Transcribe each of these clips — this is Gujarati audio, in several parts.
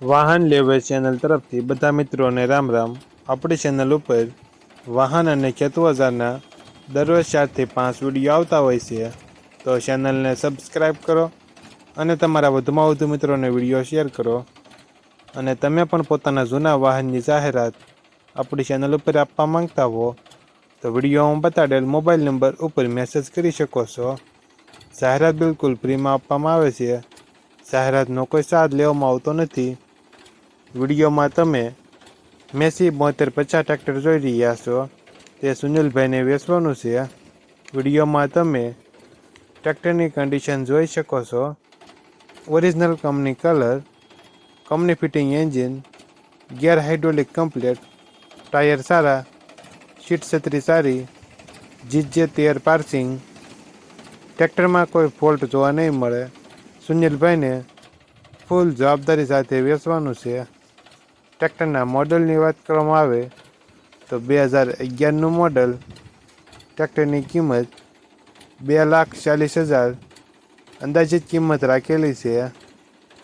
વાહન લેવે ચેનલ તરફથી બધા મિત્રોને રામ રામ. આપણી ચેનલ ઉપર વાહન અને ખેતવજારના દરરોજ ચારથી પાંચ વીડિયો આવતા હોય છે. તો ચેનલને સબસ્ક્રાઈબ કરો અને તમારા વધુમાં વધુ મિત્રોને વીડિયો શેર કરો. અને તમે પણ પોતાના જૂના વાહનની જાહેરાત આપણી ચેનલ ઉપર આપવા માંગતા હો, તો વિડીયોમાં બતાડેલ મોબાઈલ નંબર ઉપર મેસેજ કરી શકો છો. જાહેરાત બિલકુલ ફ્રીમાં આપવામાં આવે છે. જાહેરાતનો કોઈ ચાર્જ લેવામાં આવતો નથી. વિડીયોમાં તમે મેસી બોતેર પચાસ ટ્રેક્ટર જોઈ રહ્યા છો. તે સુનિલભાઈને વેચવાનું છે. વિડીયોમાં તમે ટ્રેક્ટરની કન્ડિશન જોઈ શકો છો. Original company colour company fitting engine gear hydraulic complete tyre સારા સીટ છત્રી સારી, જીજે તેર પાર્સિંગ ટ્રેક્ટરમાં કોઈ ફોલ્ટ જોવા નહીં મળે. સુનિલભાઈને ફૂલ જવાબદારી સાથે વેચવાનું છે. ટ્રેક્ટરના મોડલની વાત કરવામાં આવે તો બે હજાર અગિયારનું મોડલ ટ્રેક્ટરની કિંમત બે લાખ ચાલીસ હજાર અંદાજિત કિંમત રાખેલી છે.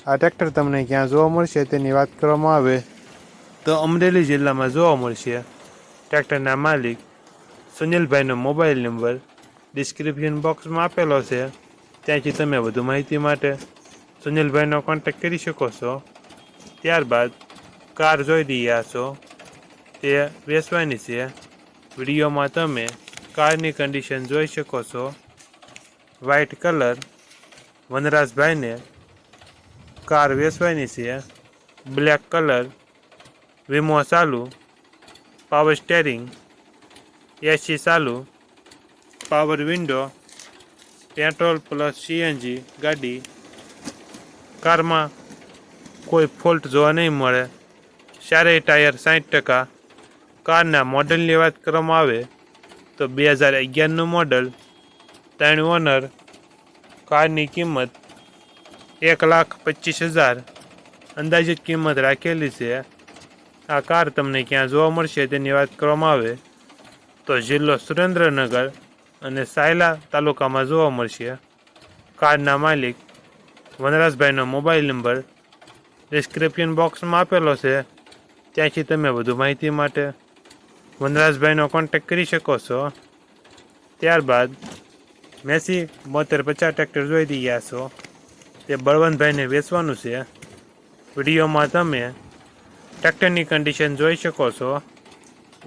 આ ટ્રેક્ટર તમને ક્યાં જોવા મળશે તેની વાત કરવામાં આવે તો અમરેલી જિલ્લામાં જોવા મળશે. ટ્રેક્ટરના માલિક સુનિલભાઈનો મોબાઈલ નંબર ડિસ્ક્રિપ્શન બોક્સમાં આપેલો છે. ત્યાંથી તમે વધુ માહિતી માટે સુનિલભાઈનો કોન્ટેક્ટ કરી શકો છો. ત્યારબાદ કાર જોઈ રહ્યા છો. તે વેચવાની છે. વિડીયોમાં તમે કારની કન્ડિશન જોઈ શકો છો. વ્હાઇટ કલર વનરાજભાઈને કાર વેચવાની છે. બ્લેક કલર વીમો ચાલુ. પાવર સ્ટેરિંગ એસી ચાલુ. Power window petrol plus CNG ગાડી. કારમાં કોઈ ફોલ્ટ જોવા નહીં મળે. ચારેય ટાયર સાઠ ટકા. કારના મોડલની વાત કરવામાં આવે તો બે હજાર અગિયારનું મોડલ. ત્રણ ઓનર. કારની કિંમત એક લાખ પચીસ હજાર. અંદાજિત કિંમત રાખેલી છે. આ કાર તમને ક્યાં જોવા મળશે તેની વાત કરવામાં આવે તો જિલ્લો સુરેન્દ્રનગર અને સાયલા તાલુકામાં જોવા મળશે. કારના માલિક વનરાજભાઈનો મોબાઈલ નંબર ડિસ્ક્રિપ્શન બોક્સમાં આપેલો છે. ત્યાંથી તમે વધુ માહિતી માટે વનરાજભાઈનો કોન્ટેક્ટ કરી શકો છો. ત્યારબાદ મેસી બોતેર પચાસ ટ્રેક્ટર જોઈ રહ્યા છો. તે બળવંતભાઈને વેચવાનું છે. વિડીયોમાં તમે ટ્રેક્ટરની કન્ડિશન જોઈ શકો છો.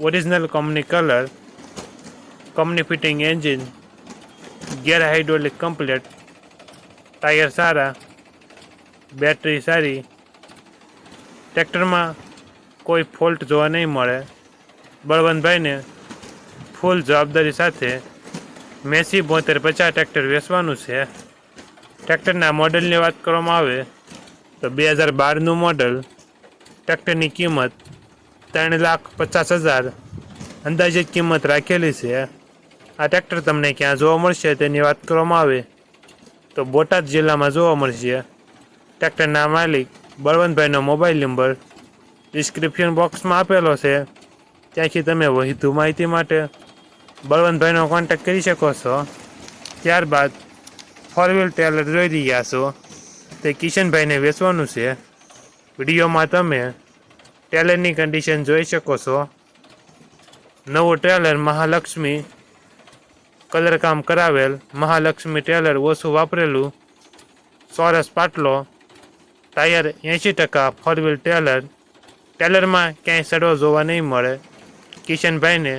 Original company colour company fitting engine gear hydraulic complete tyre સારા બેટરી સારી. ટ્રેક્ટરમાં કોઈ ફોલ્ટ જોવા નહીં મળે. બળવંતભાઈને ફૂલ જવાબદારી સાથે મેસી બોતેર પચાસ ટ્રેક્ટર વેચવાનું છે. ટ્રેક્ટરના મોડલની વાત કરવામાં આવે તો બે હજાર બારનું મોડલ ટ્રેક્ટરની કિંમત ત્રણ લાખ પચાસ હજાર અંદાજિત કિંમત રાખેલી છે. આ ટ્રેક્ટર તમને ક્યાં જોવા મળશે તેની વાત કરવામાં આવે તો બોટાદ જિલ્લામાં જોવા મળશે. ટ્રેક્ટરના માલિક બળવંતભાઈનો મોબાઈલ નંબર ડિસ્ક્રિપ્શન બોક્સમાં આપેલો છે. ત્યાંથી તમે વધુ માહિતી માટે બળવંતભાઈનો કોન્ટેક કરી શકો છો. ત્યારબાદ ફોર વ્હીલ ટેલર જોઈ રહ્યા છો. તે કિશનભાઈને વેચવાનું છે. વિડીયોમાં તમે ટેલરની કન્ડિશન જોઈ શકો છો. નવું ટેલર મહાલક્ષ્મી કલરકામ કરાવેલ. મહાલક્ષ્મી ટેલર ઓછું વાપરેલું. સોરસ પાટલો. ટાયર એંશી ટકા ફોર વ્હીલ ટેલર ટેલરમાં ક્યાંય સડવો જોવા નહીં મળે. કિશનભાઈને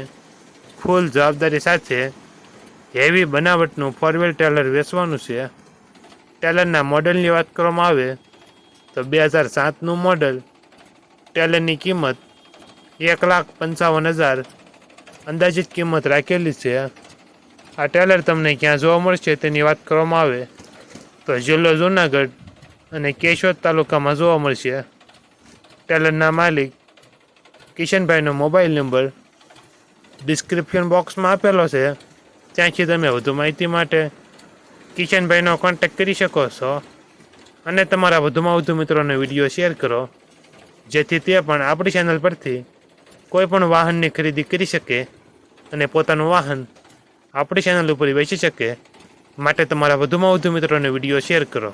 ફૂલ જવાબદારી સાથે હેવી બનાવટનું ફોરવેલ ટેલર વેચવાનું છે. ટેલરના મોડલની વાત કરવામાં આવે તો બે હજાર સાતનું મોડલ ટેલરની કિંમત એક લાખ પંચાવન હજાર અંદાજિત કિંમત રાખેલી છે. આ ટેલર તમને ક્યાં જોવા મળશે તેની વાત કરવામાં આવે તો જિલ્લો જુનાગઢ અને કેશોદ તાલુકામાં જોવા મળશે. ટેલરના માલિક કિશનભાઈનો મોબાઈલ નંબર ડિસ્ક્રિપ્શન બોક્સમાં આપેલો છે. ત્યાંથી તમે વધુ માહિતી માટે કિશનભાઈનો કોન્ટેક્ટ કરી શકો છો. અને તમારા વધુમાં વધુ મિત્રોને વીડિયો શેર કરો, જેથી તે પણ આપણી ચેનલ પરથી કોઈ પણ વાહનની ખરીદી કરી શકે અને પોતાનું વાહન આપણી ચેનલ ઉપર વેચી શકે. માટે તમારા વધુમાં વધુ મિત્રોને વીડિયો શેર કરો.